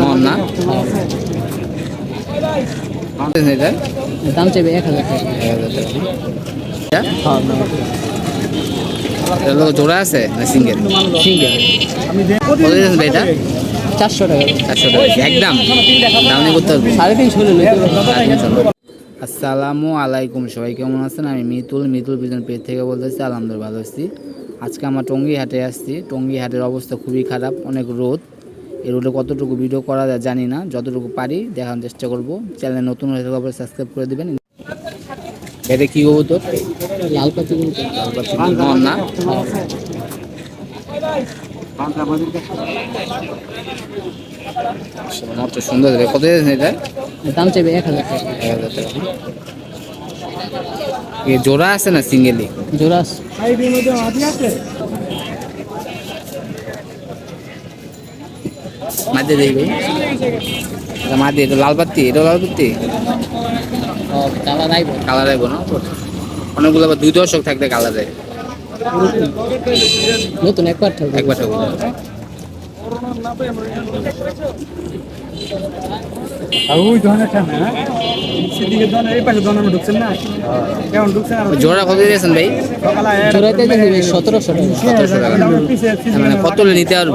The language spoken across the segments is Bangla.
মন না দাম চাইবে এক হাজার টাকা। জোড়া আছে না সিঙ্গেল? আছে কত দিয়েছেন এটা? চারশো টাকা। চারশো টাকা। একদম। দাম নিয়ে করতে হবে। সাড়ে তিনশো। আসসালামু আলাইকুম সবাই কেমন আছেন? আমি মিতুল। মিতুল বিজন পেট থেকে বলতেছি আলহামদুলিল্লাহ ভালো আছি। আজকে আমার টঙ্গী হাটে আসছি। টঙ্গী হাটের অবস্থা খুবই খারাপ অনেক রোদ। এই রোডে কতটুকু ভিডিও করা যায় জানি না যতটুকু পারি দেখানোর চেষ্টা করব। চ্যানেল নতুন হয়ে থাকলে সাবস্ক্রাইব করে দেবেন। এটা কি হব তোর লাল পাতি মন না? সুন্দর কত এটা? দাম চাইবে এক হাজার টাকা। এক হাজার টাকা। এ জোড়া আছে না সিঙ্গেলি? জোড়া মাঝে দেখবে এটা মাঝে এটা লাল বাত্তি এটা লাল বাত্তি কালার আইব কালার আইব না অনেকগুলো আবার দুই দশক থাকতে কালার নতুন একবার থাকবে একবার ঠাকুর আর জোড়া কত দিয়েছেন ভাই? সতেরোশো টাকা। মানে কত নিতে পারব?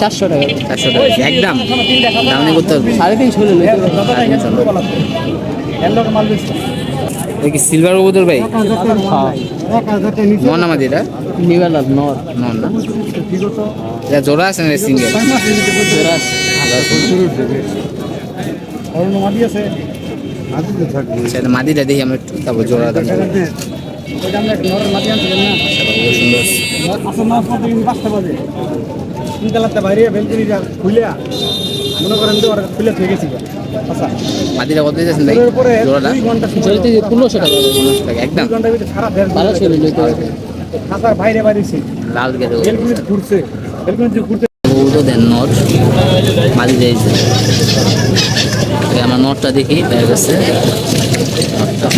চারশো টাকা। চারশো টাকা একদম। দাম নিয়ে করতে হবে। সাড়ে তিনশো কি সিলভার কবুতর ভাই? হ্যাঁ নন আমাদের এটা? নিবে নর। নন না? এটা জোড়া আছে না সিঙ্গেল জোড়া আছে। সেটা মাদিটা দেখি আমরা একটু তারপর জোড়া দাম খুব সুন্দর। তিনতলাতে বাইরে বেলকুনি যা খুলিয়া মনে করেন তো ওরা খুলে থেকে গেছি আচ্ছা। মাদিটা কত দিয়েছেন ভাই? জোড়াটা? ঘণ্টা জোড়াতে পনেরোশো টাকা পনেরোশো টাকা একদম। দুই ঘণ্টার ভিতরে সারা পারব খাতার বাইরে বাইরেছি। লাল গেলে বেলকুনি ঘুরছে। বেলকুনি কবুতর দেন নট মাদি দিয়েছে এই আমরা নটটা দেখি দেখা গেছে নটটা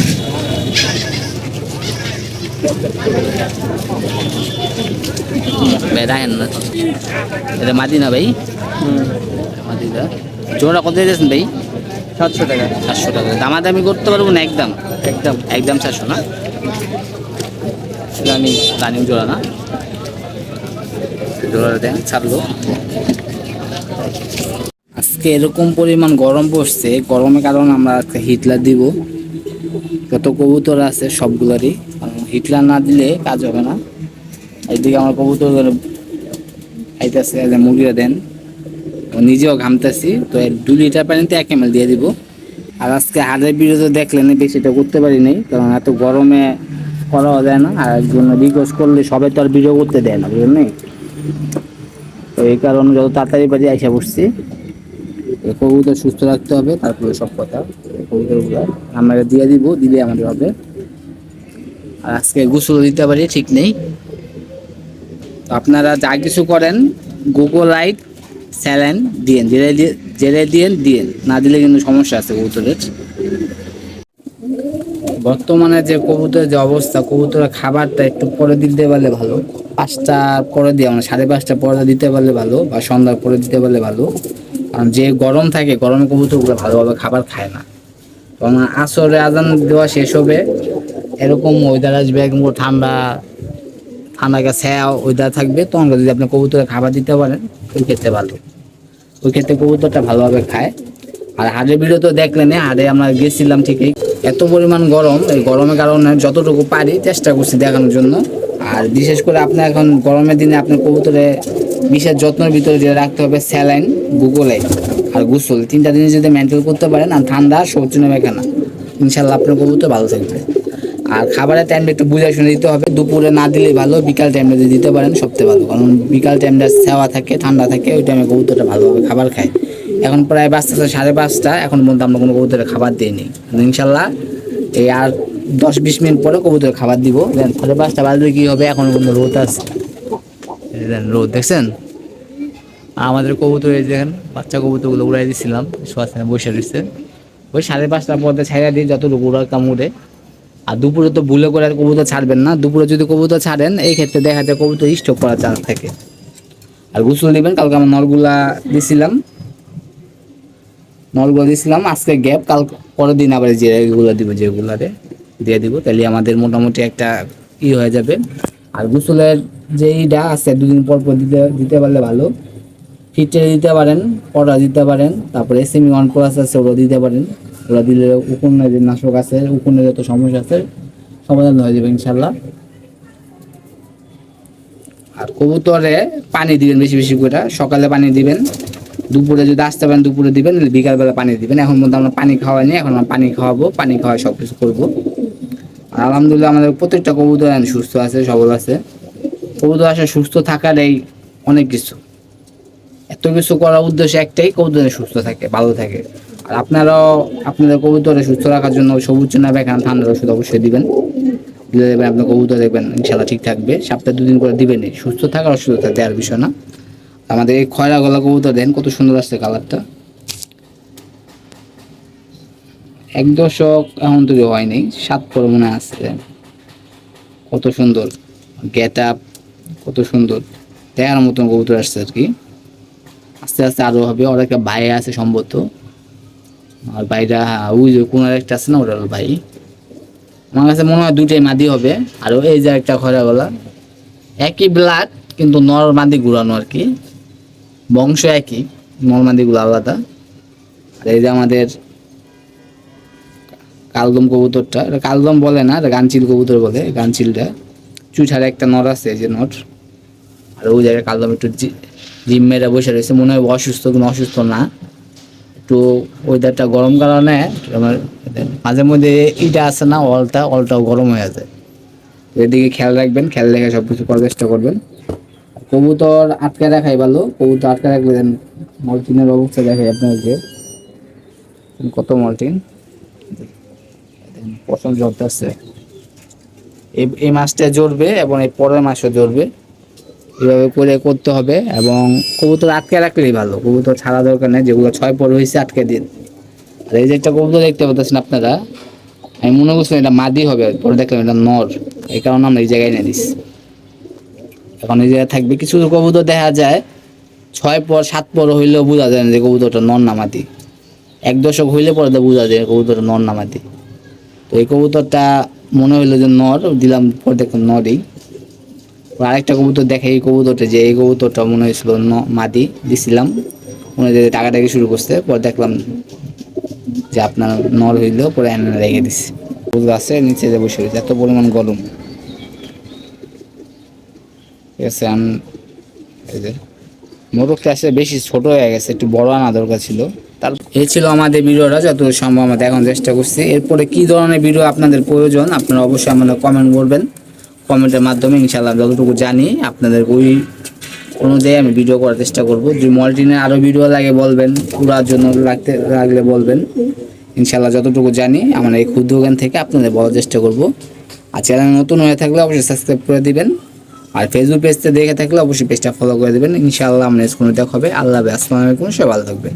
ভাই না। এটা মাদি না ভাই? মাদিটা জোড়া কত দিয়েছেন ভাই? সাতশো টাকা। চারশো টাকা। দামাদামি করতে পারব না একদম? একদম। একদম চারশো না? রানিং রানিং জোড়া না? জোড়াটা দেন ছাড়লো। আজকে এরকম পরিমাণ গরম পড়ছে গরমের কারণে আমরা আজকে হিটলার দিব। যত কবুতর আছে সবগুলোরই। কারণ হিটলার না দিলে কাজ হবে না। এইদিকে আমার কবুতর খাইতেছে যে মুরগিরা দেন। ও নিজেও ঘামতেছি, তো দু লিটার পানিতে এক এম দিয়ে দিব। আর আজকে হাড়ের বিরোধে দেখলেন বেশিটা করতে পারি নাই, কারণ এত গরমে করাও যায় না, আর জন্য রিকোয়েস্ট করলে সবাই তো আর ভিডিও করতে দেয় না, বুঝলেন তো এই কারণে যত তাড়াতাড়ি পারি আইসা বসছি। কবুতর সুস্থ রাখতে হবে, তারপরে সব কথা। কবুতরগুলো আমরা দিয়ে দিব, দিলে আমাদের হবে। আর আজকে গোসল দিতে পারি, ঠিক নেই। আপনারা যা কিছু করেন গুগল লাইট স্যালাইন দিয়েন। জেলে দিয়ে জেলে দিয়েন দিয়েন। না দিলে কিন্তু সমস্যা আছে কবুতরের। বর্তমানে যে কবুতরের যে অবস্থা, কবুতরের খাবারটা একটু পরে দিতে পারলে ভালো। পাঁচটা পরে দিয়ে মানে সাড়ে পাঁচটা পরে দিতে পারলে ভালো, বা সন্ধ্যার পরে দিতে পারলে ভালো। কারণ যে গরম থাকে, গরম কবুতরগুলো ভালোভাবে খাবার খায় না। আসরে আজান দেওয়া শেষ হবে, এরকম ওয়েদার আসবে, একদম ঠান্ডা ঠান্ডা গাছে ওয়েদার থাকবে তখন যদি আপনি কবুতরে খাবার দিতে পারেন, ওই ক্ষেত্রে ভালো। ওই ক্ষেত্রে কবুতরটা ভালোভাবে খায়। আর হাড়ের ভিডিও তো দেখলেন হাড়ে আমরা গেছিলাম ঠিকই। এত পরিমাণ গরম, এই গরমের কারণে যতটুকু পারি চেষ্টা করছি দেখানোর জন্য। আর বিশেষ করে আপনার এখন গরমের দিনে আপনার কবুতরে বিশেষ যত্নের ভিতরে যেটা রাখতে হবে, স্যালাইন গুগলাই আর গোসল। তিনটা জিনিস যদি মেনটেন করতে পারেন, আর ঠান্ডা শৌচ নেবে কেনা? ইনশাল্লাহ আপনার কবুতর ভালো থাকবে। আর খাবারের টাইমটা একটু বুঝে শুনে দিতে হবে। দুপুরে না দিলে ভালো, বিকাল টাইমটা যদি দিতে পারেন সবচেয়ে ভালো। কারণ বিকাল টাইমটা সেওয়া থাকে, ঠান্ডা থাকে, ওই টাইমে কবুতরটা ভালোভাবে খাবার খায়। এখন প্রায় বাজতেছে সাড়ে পাঁচটা, এখন পর্যন্ত আমরা কোনো কবুতরের খাবার দিইনি। ইনশাল্লাহ এই আর দশ বিশ মিনিট পরে কবুতরের খাবার দিব। দেন সাড়ে পাঁচটা বাজলে কী হবে? এখন কোনো রোদ আছে। দেন রোদ, দেখছেন? আমাদের কবুতর এই দেখেন, বাচ্চা কবুতরগুলো উড়াই দিয়েছিলাম শোয়াশানে বসে রয়েছে। ওই সাড়ে পাঁচটার পরে ছাইড়া দিই যতটুকু উড়ার কামড়ে আর দুপুরে তো ভুলে করে কবুতর ছাড়বেন না। দুপুরে যদি কবুতর ছাড়েন, এই ক্ষেত্রে দেখা যায় কবুতর স্টক করার চান্স থাকে। আর গোসল দিবেন, কালকে আমার নলগুলা দিছিলাম। নলগুলো দিছিলাম, আজকে গ্যাপ কাল পরের দিন আবার যে এগুলো দিব যেগুলারে দিয়ে দিব। তাহলে আমাদের মোটামুটি একটা ই হয়ে যাবে। আর গোসলের যে ইটা আছে, দুদিন পর পর দিতে দিতে পারলে ভালো। ফিটে দিতে পারেন পটা দিতে পারেন, তারপরে এসএমই ওয়ান প্লাস আছে ওগুলো দিতে পারেন। দিলে উকুনের যে নাশক আছে উকুনের যত সমস্যা আছে, সমাধান হয়ে যাবে ইনশাল্লাহ আর কবুতরে পানি দিবেন বেশি বেশি করে, সকালে পানি দিবেন, দুপুরে যদি আসতে পারেন দুপুরে দিবেন বিকালবেলা পানি দিবেন। এখন মধ্যে আমরা পানি খাওয়াইনি এখন আমরা পানি খাওয়াবো, পানি খাওয়াই সব কিছু করব। আর আলহামদুলিল্লাহ আমাদের প্রত্যেকটা কবুতর সুস্থ আছে, সবল আছে। কবুতর আসলে সুস্থ থাকার এই অনেক কিছু। এত কিছু করার উদ্দেশ্য একটাই, কবুতরে সুস্থ থাকে, ভালো থাকে। আর আপনারাও আপনাদের কবুতরে সুস্থ রাখার জন্য সবুজ না এখানে ঠান্ডার ওষুধ অবশ্যই দিবেন। দিলে দেখবেন আপনার কবুতর দেখবেন ইনশাল্লাহ ঠিক থাকবে। সপ্তাহে দুদিন করে দিবেনই সুস্থ থাকার অসুস্থ দেওয়ার বিষয় না। আমাদের এই খয়রা গলা কবুতর দেন, কত সুন্দর আসছে কালারটা। এক দশক এখন তৈরি হয়নি সাত পর মনে আসছে। কত সুন্দর গেট আপ কত সুন্দর। দেখার মতন কবুতর আসছে আর কি। আস্তে আস্তে আরও হবে ওর একটা ভাই আছে সম্ভবত। আর ভাইরা, ওই যে কোন একটা আছে না ওটা ভাই। আমার কাছে মনে হয় দুটাই মাদি হবে। আর এই যে একটা খরা গলা। একই ব্লাড কিন্তু নর মাদি ঘুরানো আর কি। বংশ একই নর মাদিগুলো আলাদা। আর এই যে আমাদের কালদম কবুতরটা, এটা কালদম বলে না, এটা গানচিল কবুতর বলে, গানচিলটা। চুঠারে একটা নর আছে যে নট আর ওই জায়গায় কালদম একটু জিম মেরে বসে রয়েছে। মনে হয় অসুস্থ কিন্তু অসুস্থ না। একটু ওয়েদারটা গরম কারণে আমার মাঝে মধ্যে ইটা আছে না, অলটা, অলটাও গরম হয়ে তো এদিকে খেয়াল রাখবেন, খেয়াল রেখে সব কিছু করার চেষ্টা করবেন। কবুতর আটকে রাখাই ভালো, কবুতর আটকে রাখলে দেন মলটিনের অবস্থা দেখাই আপনাকে কত মলটিন। পছন্দ জ্বরতেছে এই এই মাছটা জ্বরবে এবং এই পরের মাসও জ্বরবে এভাবে করে করতে হবে এবং কবুতর আটকে রাখলেই ভালো। কবুতর ছাড়া দরকার নেই, যেগুলো ছয় পর হয়েছে আটকে দিন। আর এই যে একটা কবুতর দেখতে পাচ্ছেন আপনারা, আমি মনে করছিলাম এটা মাদি হবে, পরে দেখলাম এটা নর। এই কারণে আমরা এই জায়গায় নিয়ে দিচ্ছি এখন এই জায়গায় থাকবে। কিছু কবুতর দেখা যায়, ছয় পর, সাত পর হইলেও বোঝা যায় না যে কবুতরটা নর না মাদি। এক দশক হইলে পরে তো বোঝা যায় কবুতরটা নর না মাদি। তো এই কবুতরটা মনে হইল যে নর, দিলাম, পরে দেখলাম নরই। আরেকটা কবুতর দেখে, এই কবুতরটা যে, এই কবুতরটা মনে হয়েছিল মাদি, দিছিলাম। মনে যে টাকাটাকি শুরু করছে, পরে দেখলাম যে আপনার নর হইল, পরে এনে রেখে দিছি। কবুতর আছে, নিচে যে বসে এত পরিমাণ গরম। ঠিক আছে মোরগটা আসলে বেশি ছোট হয়ে গেছে, একটু বড় আনা দরকার ছিল। তার এই ছিল আমাদের ভিডিওটা যত সম্ভব আমরা দেখানোর চেষ্টা করছি। এরপরে কি ধরনের ভিডিও আপনাদের প্রয়োজন, আপনারা অবশ্যই আমাদের কমেন্ট করবেন। কমেন্টের মাধ্যমে ইনশাল্লাহ যতটুকু জানি আপনাদের ওই অনুযায়ী আমি ভিডিও করার চেষ্টা করব। যদি মল্টিনে আরও ভিডিও লাগে বলবেন, পুরার জন্য লাগতে, লাগলে বলবেন। ইনশাল্লাহ যতটুকু জানি আমরা এই ক্ষুদ্র জ্ঞান থেকে আপনাদের বলার চেষ্টা করব। আর চ্যানেল নতুন হয়ে থাকলে অবশ্যই সাবস্ক্রাইব করে দিবেন। আর ফেসবুক পেজটা দেখে থাকলে অবশ্যই পেজটা ফলো করে দেবেন। ইনশাআল্লাহ আমরা স্কুলে দেখা হবে। আল্লাহ হাফেজ। আসসালামু আলাইকুম। সবাই ভালো থাকবেন।